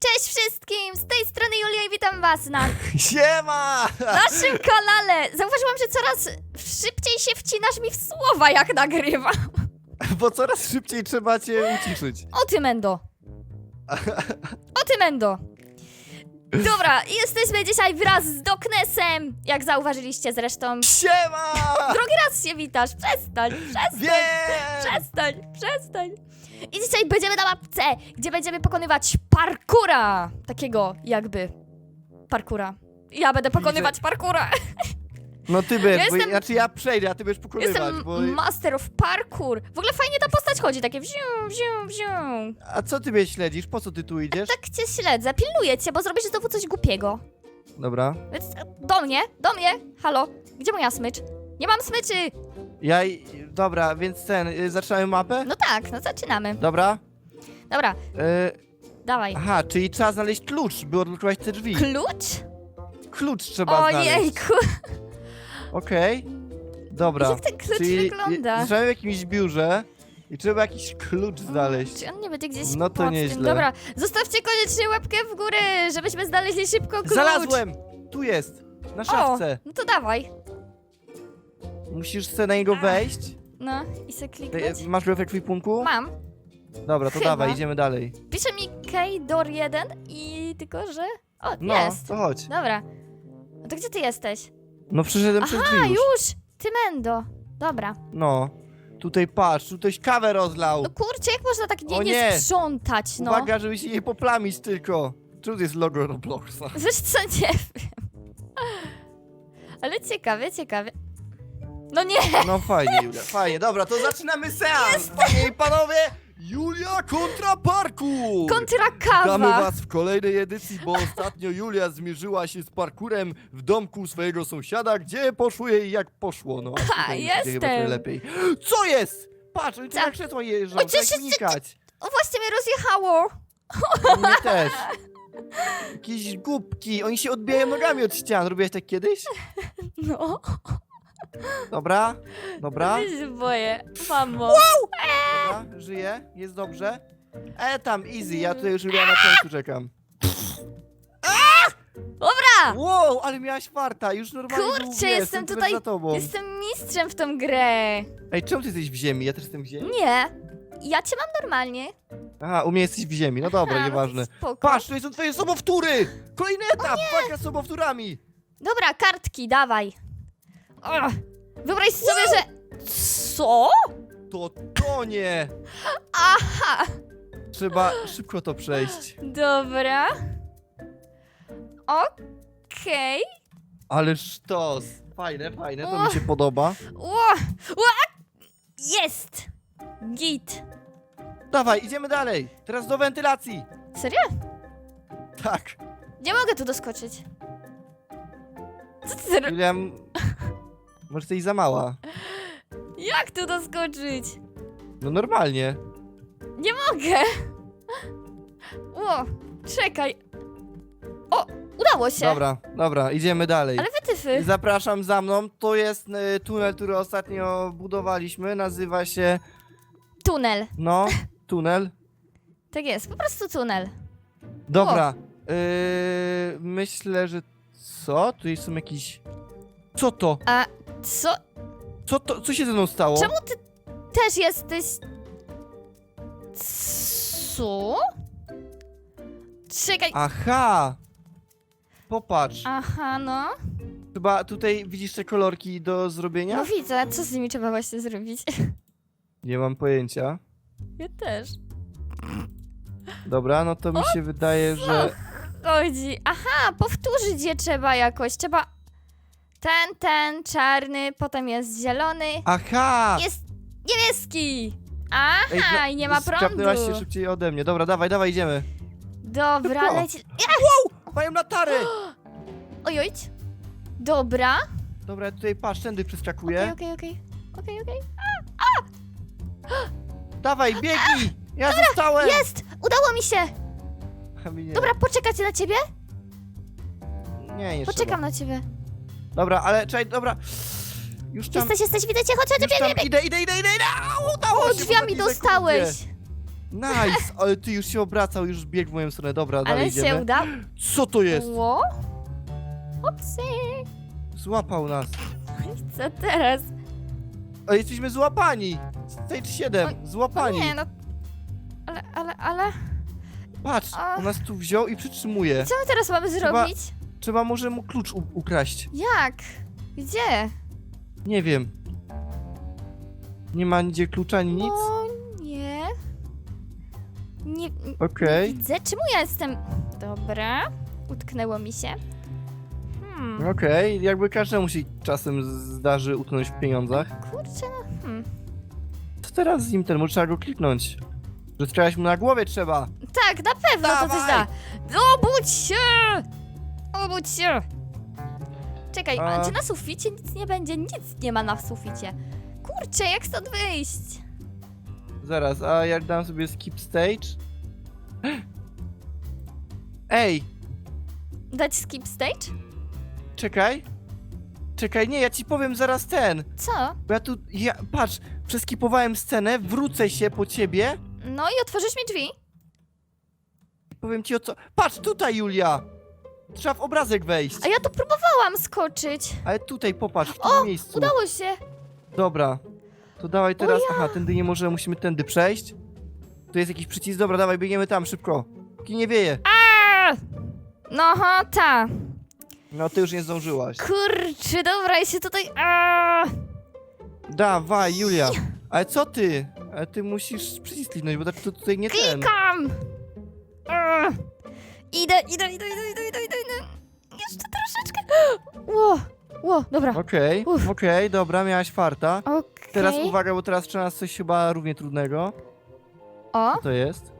Cześć wszystkim! Z tej strony Julia i witam was na Siema! naszym kanale! Zauważyłam, że coraz szybciej się wcinasz mi w słowa, jak nagrywam. Bo coraz szybciej trzeba cię uciszyć. O ty, Mendo! O ty, Mendo! Dobra, jesteśmy dzisiaj wraz z Doknesem, jak zauważyliście zresztą. Siema! Drugi raz się witasz, przestań, przestań, Wiem! przestań, przestań. I dzisiaj będziemy na mapce, gdzie będziemy pokonywać parkura. Takiego jakby parkura. Ja będę pokonywać parkura. No ty będziesz, Ja jestem- znaczy ja przejdę, a ty będziesz pokonywać, Jestem bo... master of parkour. W ogóle fajnie ta postać chodzi, takie wziu, wziu, wziu. A co ty mnie śledzisz? Po co ty tu idziesz? Tak cię śledzę, pilnuję cię, bo zrobisz znowu coś głupiego. Dobra. Więc e, do mnie, do mnie, halo. Gdzie moja smycz? Nie mam smyczy! Ja... i- Dobra, więc ten, y, zaczynamy mapę? No tak, no zaczynamy. Dobra. Dobra, Y, dawaj. aha, czyli trzeba znaleźć klucz, by odblokować te drzwi. Klucz? Klucz trzeba znaleźć. Ojejku, Okej. Dobra. jak ten klucz Czyli wygląda? zaczynamy w jakimś biurze i trzeba jakiś klucz znaleźć. Czy on nie będzie gdzieś No to pod tym? nieźle. Dobra, zostawcie koniecznie łapkę w górę, żebyśmy znaleźli szybko klucz. Znalazłem! Tu jest! Na O, szafce. no to dawaj. Musisz sobie na niego wejść. No, i se Ty- kliknąć. Masz bibliotek w ekwipunku? Mam. Dobra, to Chyba. dawaj, idziemy dalej. Pisze mi K-Dor 1 i tylko, że... O, No, jest. to chodź. Dobra. No to gdzie ty jesteś? No przyszedłem przez Aha, drzwi już. już! Ty Mendo. Dobra. No. Tutaj patrz, tu ktoś kawę rozlał. No kurczę, jak można tak nie, O nie nie. sprzątać, no? Uwaga, żeby się nie poplamić tylko. To jest logo Robloxa? Wiesz co, nie wiem. Ale ciekawie, ciekawie. No nie! No fajnie, Julia, fajnie. Dobra, to zaczynamy seans. Panie i panowie, Julia kontra parku! Kontra Witamy kawa! was w kolejnej edycji, bo ostatnio Julia zmierzyła się z parkurem w domku swojego sąsiada, gdzie poszło jej jak poszło. No, tutaj już idzie chyba trochę jestem. lepiej. Co jest? Patrz, oni tu Co? na krzesło jeżdżą, O, czy- unikać. O, właśnie mnie rozjechało! Mnie też. Jakieś głupki, oni się odbijają nogami od ścian. Robiłeś tak kiedyś? No, Dobra, dobra, ja się boję. Mamo. dobra, żyje, jest dobrze. E, tam, easy, ja tutaj już Julia na końcu czekam. Dobra! Wow, ale miałaś farta, już normalnie był, Kurczę, wiesz, jestem centymetr tutaj- za tobą. Jestem mistrzem w tą grę. Ej, czemu ty jesteś w ziemi? Ja też jestem w ziemi. Nie. Ja cię mam normalnie. Aha, u mnie jesteś w ziemi, no dobra, A, no to nieważne. Spoko. Patrz, tutaj są twoje sobowtóry! Kolejny etap, walka z sobowtórami! Dobra, kartki, dawaj. Ugh. Wyobraź sobie, że... Co? To to nie! Aha! Trzeba szybko to przejść. Dobra. Okej. Ale sztos! Fajne, fajne, to mi się podoba. Ło! Ło! Jest! Git. Dawaj, idziemy dalej! Teraz do wentylacji! Serio? Tak, Nie mogę tu doskoczyć. Co ty ro... Julia... Może jesteś za mała. Jak tu doskoczyć? No normalnie. Nie mogę! Ło! Czekaj. O! Udało się! Dobra, dobra, idziemy dalej. Ale wytyfy. Zapraszam za mną. To jest y, tunel, który ostatnio budowaliśmy. Nazywa się, Tunel. no, tunel. Tak jest, po prostu tunel. Dobra. y, myślę, że co? Tu są jakieś... Co to? A co? Co to? Co się ze mną stało? Czemu ty też jesteś... Co? Czekaj. Aha! Popatrz. Aha, no. Chyba tutaj widzisz te kolorki do zrobienia? No widzę, co z nimi trzeba właśnie zrobić? Nie mam pojęcia. Ja też. Dobra, no to mi się wydaje, że... Chodzi. Aha, powtórzyć je trzeba jakoś. Trzeba ten, ten, czarny, potem jest zielony. Aha! Jest niebieski! Aha, no, i nie ma prądu. Skapnęłaś się szybciej ode mnie. Dobra, dawaj, dawaj, idziemy. Dobra, Szybko. leci... Mają latarę! Ojoj. Dobra. Dobra, ja tutaj patrz, tędy Okej, przeskakuję. okej, okej. Okej, okej. Dawaj, biegnij! Ja zostałem! Jest! Udało mi się! A mi nie. Dobra, poczekać na ciebie? Nie, nie Poczekam trzeba. na ciebie. Dobra, ale czekaj, dobra. Już tam, Jesteś, jesteś, widzę cię, chodź, chodź, już tam idę, idę, idę, idę, idę! Au, Udało się, drzwiami takiej dostałeś. sekundzie. Nice, ale ty już się obracał, już biegł w moją stronę. Dobra, dalej Ale idziemy. się uda. Co to jest? Ło? Upsy. Złapał nas. Co teraz? A jesteśmy złapani. Stage 7, O złapani. nie, no... Ale, ale, ale... Patrz, A. on nas tu wziął i przytrzymuje. Co my teraz mamy zrobić? Trzeba może mu klucz u- ukraść. Jak? Gdzie? Nie wiem. Nie ma nigdzie klucza ani nic? No nie. Nie, Okej. nie widzę. Czemu ja jestem... Dobra. Utknęło mi się. Hmm. Okej, jakby każdemu się czasem zdarzy utknąć w pieniądzach. Kurczę, no. Hmm. Co teraz z nim ten? Może trzeba go kliknąć. Że strzelać mu na głowie trzeba. Tak, na pewno to coś da. Dawaj. Obudź się! Obudź się! Czekaj, a A. czy na suficie nic nie będzie? Nic nie ma na suficie. Kurczę, jak stąd wyjść? Zaraz, a jak dam sobie skip stage? Ej, Dać skip stage? czekaj. Czekaj, nie, ja ci powiem zaraz ten. Co? Bo ja tu, ja, patrz, przeskipowałem scenę, wrócę się po ciebie. No i otworzysz mi drzwi? Powiem ci o co. Patrz, tutaj, Julia! Trzeba w obrazek wejść. A ja tu próbowałam skoczyć. Ale tutaj, popatrz, w tym O, miejscu. Udało się. Dobra. To dawaj teraz. Aha, tędy nie możemy, musimy tędy przejść. Tu jest jakiś przycisk, dobra, dawaj, biegniemy tam szybko. Póki nie wieje. A! No ha, ta. No, ty już nie zdążyłaś. Kurczę, dobra, ja się tutaj... A! Dawaj, Julia. Ale co ty? Ale ty musisz przycisk kliknąć, bo tak to tutaj nie ten. Klikam! A! Idę, idę, idę, idę, idę, idę, idę, idę. Jeszcze troszeczkę. Ło, ło, dobra. Okej, Uff. okej, dobra, miałaś farta. Okej. Teraz uwaga, bo teraz trzeba nas coś chyba równie trudnego. O, Co to jest?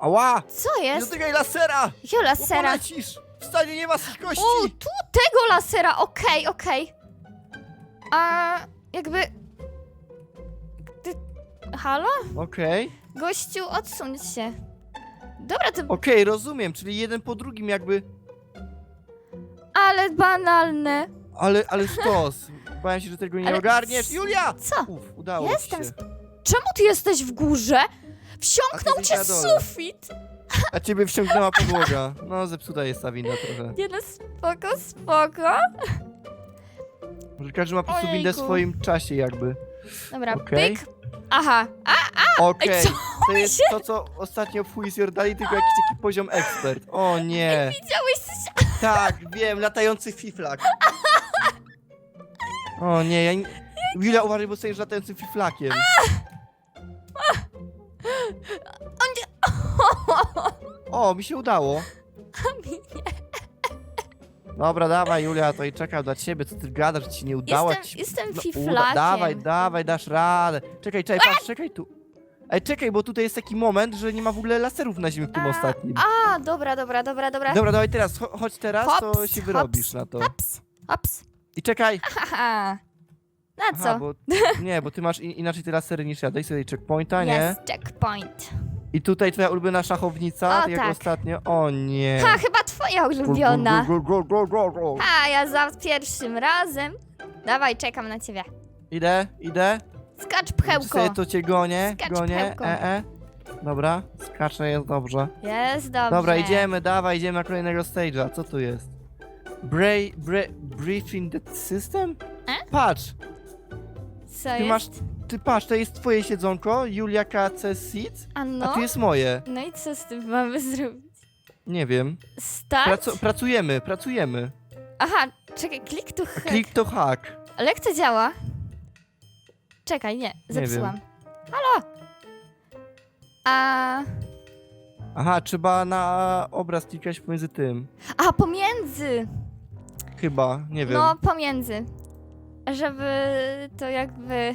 Ała! co Nie jest? dotykaj lasera! Jakiego Bo polecisz! W stanie nie ma kości! O, tu tego lasera, okej, okej. A jakby... Ty... Halo? Okej. Gościu, odsuń się. Dobra, to... Okej, rozumiem, czyli jeden po drugim jakby... Ale banalne. Ale, ale sztos. Bałem się, że tego nie Ale ogarniesz. c- Julia! Co? Uf, udało Jestem ci się. Czemu ty jesteś w górze? Wsiąknął ty cię jesteś na dole. sufit. A ciebie wsiągnęła podłoga. No, zepsuta jest ta winda trochę. Nie no, spoko, spoko. Może każdy ma po prostu windę w Ojejku. swoim czasie jakby. Dobra, Okej. pyk. Aha, a, Okej, co to jest to, co ostatnio w Your Daddy, tylko jakiś taki poziom ekspert. O nie. widziałeś coś? Tak, wiem, latający fiflak. O nie, ja nie... Julia, uważaj, bo stoisz latającym fiflakiem. O nie. O, mi się udało. Dobra, dawaj Julia, to i czekam dla ciebie, co ty gadasz, że ci nie udało. Jestem, ci... jestem No, fiflakiem. uda- Dawaj, dawaj, dasz radę. Czekaj, czekaj, patrz, czekaj tu. Ej, czekaj, bo tutaj jest taki moment, że nie ma w ogóle laserów na ziemi w tym A, ostatnim. A, dobra, dobra, dobra, dobra. Dobra, dawaj teraz, cho- chodź teraz, to Hops, się wyrobisz hops, na to. Hops, hops. I czekaj. Haha. Na Aha, co? bo, nie, bo ty masz in, inaczej te lasery niż ja. Daj sobie checkpointa, nie? Jest checkpoint. I tutaj twoja ulubiona szachownica, O, tak jak tak. ostatnio. O nie. Ha, chyba twoja ulubiona. Go, go, go, go, go. Ha, ja za pierwszym razem. Dawaj, czekam na ciebie. Idę, idę. Skacz pchełko. Sobie to cię gonię, Skacz gonię. pchełko. E, e. Dobra, skaczę, jest dobrze. Jest dobrze. Dobra, idziemy, dawaj, idziemy na kolejnego stage'a. Co tu jest? Bray, bray, briefing the system? E? Patrz, Co ty jest? masz, ty patrz, to jest twoje siedzonko, Julia KC Seats, A a no? tu jest moje. No i co z tym mamy zrobić? Nie wiem. Start? Pracu pracujemy, pracujemy. Aha, czekaj, klik tu hack. Klik to hack. Ale jak to działa? Czekaj, nie, wiem. zepsułam. Halo! A... Aha, trzeba na obraz klikać pomiędzy tym. A, pomiędzy! Chyba, nie wiem. No, pomiędzy. Żeby to jakby...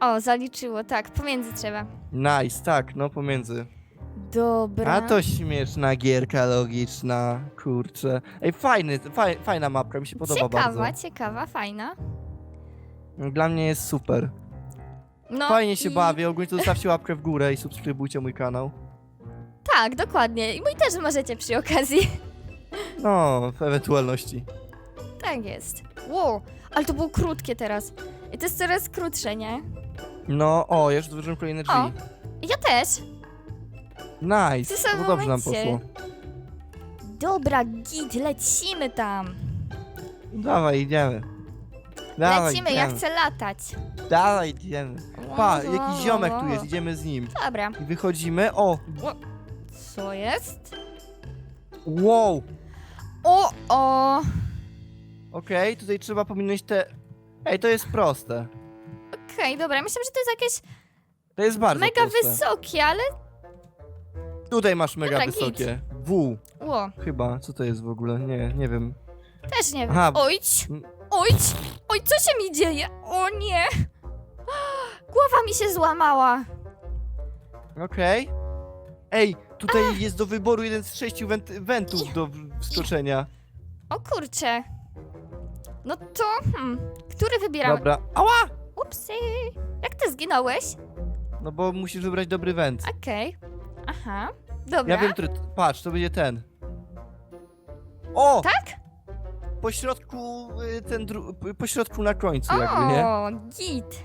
O, zaliczyło, tak, pomiędzy trzeba. Nice, tak, no pomiędzy. Dobra. A to śmieszna gierka logiczna, kurczę. Ej, fajny, faj, fajna mapka, mi się podoba Ciekawa, bardzo. ciekawa, fajna. Dla mnie jest super. No Fajnie się i... bawię, ogólnie to zostawcie łapkę w górę i subskrybujcie mój kanał. Tak, dokładnie. I mój też możecie przy okazji. No, w ewentualności. Tak jest. Wow, ale to było krótkie teraz. I to jest coraz krótsze, nie? No, o, już otworzyłem kolejne drzwi. O. Ja też. Nice. W tym samym No dobrze nam momencie. poszło. Dobra, git, lecimy tam. Dawaj, idziemy. Dawaj, lecimy, idziemy. ja chcę latać. Dawaj, idziemy. Pa, jakiś ziomek tu jest, idziemy z nim. Dobra. I wychodzimy. O, Co jest? wow. O, o. Okej, tutaj trzeba pominąć te... Ej, to jest proste. Okej, dobra, myślę, że to jest jakieś To jest bardzo mega proste. wysokie, ale... Tutaj masz mega Dobra, git. wysokie. W, Ło, chyba. Co to jest w ogóle? Nie, nie wiem. też nie wiem. Aha. Ojdź. Ojdź, oj, co się mi dzieje? O nie! Głowa mi się złamała. Okej. Ej, tutaj jest do wyboru jeden z sześciu went wentów do w- wskoczenia. O kurcze. No to, hmm, który wybieramy? Dobra. Ała! Upsy. Jak ty zginąłeś? No bo musisz wybrać dobry węd. Okej. Aha, dobra. Ja wiem, który... Patrz, to będzie ten. O! Tak? Po środku, y, ten dru... po środku na końcu jakby, nie? O, git.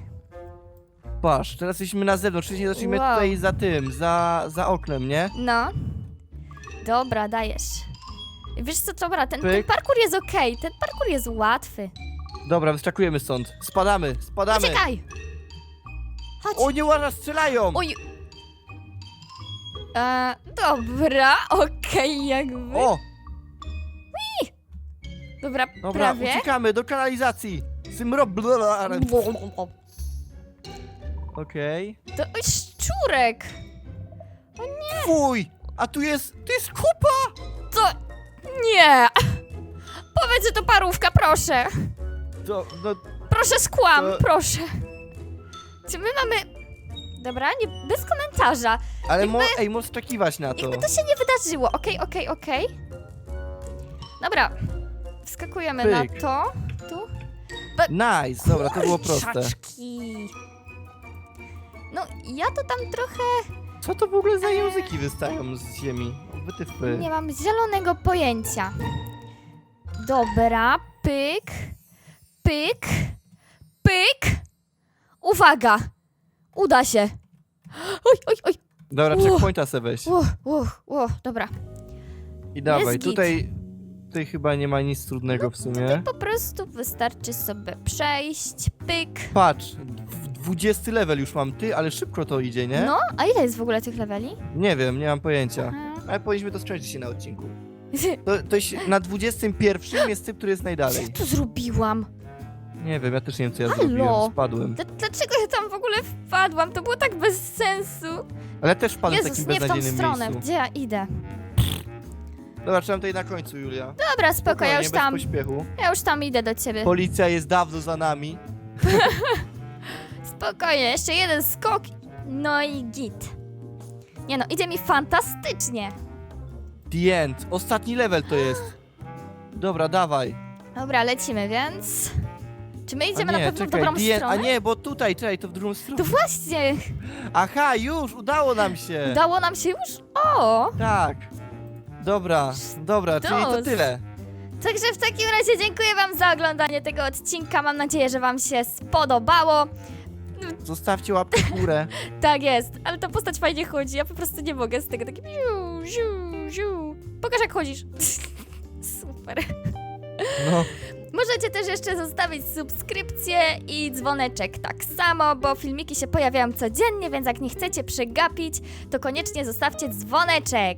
Patrz, teraz jesteśmy na zewnątrz, wcześniej zacznijmy Wow. tutaj za tym, za, za oknem, nie? No. Dobra, dajesz. Wiesz co, dobra, ten, ten Pyk. parkour jest okej, ten parkour jest łatwy. Dobra, wyskakujemy stąd. Spadamy, spadamy. Uciekaj! Chodź. O, nie ładna, strzelają! Oj. E, dobra, okej, jakby. O, Dobra, dobra, prawie. uciekamy do kanalizacji. Zymro... Okej. To oj, szczurek! Fuj! A tu jest, tu jest kupa! To... Nie! Powiedz, że to parówka, proszę! To, no, Proszę skłam, To- proszę! Czy my mamy... Dobra, nie, bez komentarza. ale mo, ej, możesz czekiwać na to. Jakby to się nie wydarzyło. Okej, okej, okej. Dobra. Wskakujemy na Pyk. to. Tu. Nice, dobra, to było proste. Kurczaczki. No, ja to tam trochę Co to w ogóle za języki wystają z ziemi? Wytyfy. nie mam zielonego pojęcia. Dobra, pyk, pyk, pyk. Uwaga! Uda się. Oj, oj, oj. Dobra, Uch. checkpointa se weź. Ło, ło, ło, dobra. I dawaj, git. tutaj, tutaj chyba nie ma nic trudnego w sumie. Po prostu wystarczy sobie przejść, pyk. Patrz, dw- 20 level już mam ty, ale szybko to idzie, nie? No, a ile jest w ogóle tych leveli? Nie wiem, nie mam pojęcia. Ale powinniśmy to skończyć się na odcinku. To, to jest, na 21 jest typ, który jest najdalej. Co tu zrobiłam? Nie wiem, ja też nie wiem co ja Halo? zrobiłem, spadłem. Dl- Dlaczego ja tam w ogóle wpadłam? To było tak bez sensu. Ale też wpadłem w Jezus, takim nie w tą beznadziejnym stronę. miejscu. Gdzie ja idę? Dobra, trzymam tutaj na końcu, Julia. Dobra, spoko, ja już bez tam, pośpiechu. ja już tam idę do ciebie. Policja jest dawno za nami. Spokojnie, jeszcze jeden skok. No i git. Nie no, idzie mi fantastycznie. The end. Ostatni level to jest. Dobra, dawaj. Dobra, lecimy, więc... Czy my idziemy a nie, na pewno w czekaj, dobrą the end. stronę? A nie, bo tutaj, czekaj, to w drugą stronę. To właśnie, Aha, już, udało nam się. udało nam się już? O! Tak. Dobra, dobra, czyli to tyle. Także w takim razie dziękuję wam za oglądanie tego odcinka. Mam nadzieję, że wam się spodobało. Zostawcie łapkę w górę. Tak jest, ale ta postać fajnie chodzi. Ja po prostu nie mogę z tego takim ziu, ziu, ziu. Pokaż jak chodzisz. Super. No, Możecie też jeszcze zostawić subskrypcję i dzwoneczek tak samo, bo filmiki się pojawiają codziennie, więc jak nie chcecie przegapić, to koniecznie zostawcie dzwoneczek.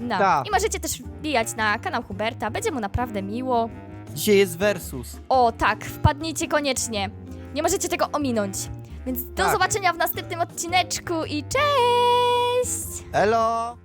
No. I możecie też wbijać na kanał Huberta, będzie mu naprawdę miło. dzisiaj jest versus. O tak, wpadnijcie koniecznie. Nie możecie tego ominąć. Więc do Tak. zobaczenia w następnym odcineczku i cześć! Elo!